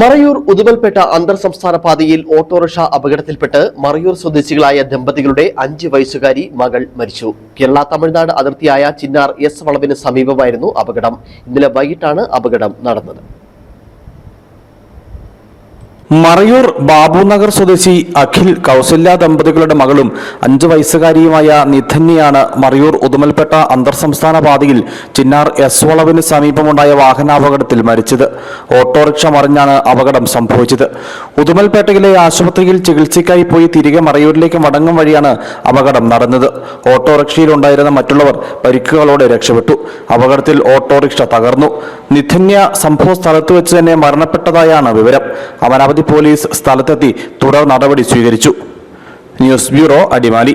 മറയൂർ ഉദുമൽപേട്ട അന്തർ സംസ്ഥാന പാതയിൽ ഓട്ടോറിക്ഷ അപകടത്തിൽപ്പെട്ട് മറയൂർ സ്വദേശികളായ ദമ്പതികളുടെ അഞ്ച് വയസ്സുകാരി മകൾ മരിച്ചു. കേരള തമിഴ്നാട് അതിർത്തിയായ ചിന്നാർ എസ് വളവിന് സമീപമായിരുന്നു അപകടം. ഇന്നലെ വൈകിട്ടാണ് അപകടം നടന്നത്. മറയൂർ ബാബുനഗർ സ്വദേശി അഖിൽ കൗസല്യ ദമ്പതികളുടെ മകളും അഞ്ച് വയസ്സുകാരിയുമായ നിധന്യയാണ് മറയൂർ ഉദുമൽപേട്ട അന്തർ സംസ്ഥാന പാതയിൽ ചിന്നാർ എസ് വളവിന് സമീപമുണ്ടായ വാഹനാപകടത്തിൽ മരിച്ചത്. ഓട്ടോറിക്ഷ മറിഞ്ഞാണ് അപകടം സംഭവിച്ചത്. ഉദുമൽപേട്ടയിലെ ആശുപത്രിയിൽ ചികിത്സയ്ക്കായി പോയി തിരികെ മറയൂരിലേക്ക് മടങ്ങും വഴിയാണ് അപകടം നടന്നത്. ഓട്ടോറിക്ഷയിലുണ്ടായിരുന്ന മറ്റുള്ളവർ പരിക്കുകളോടെ രക്ഷപ്പെട്ടു. അപകടത്തിൽ ഓട്ടോറിക്ഷ തകർന്നു. നിധന്യ സംഭവ സ്ഥലത്ത് വെച്ച് തന്നെ മരണപ്പെട്ടതായാണ് വിവരം. അമരാവതി പോലീസ് സ്ഥലത്തെത്തി തുടർ നടപടി സ്വീകരിച്ചു. News bureau Adimali.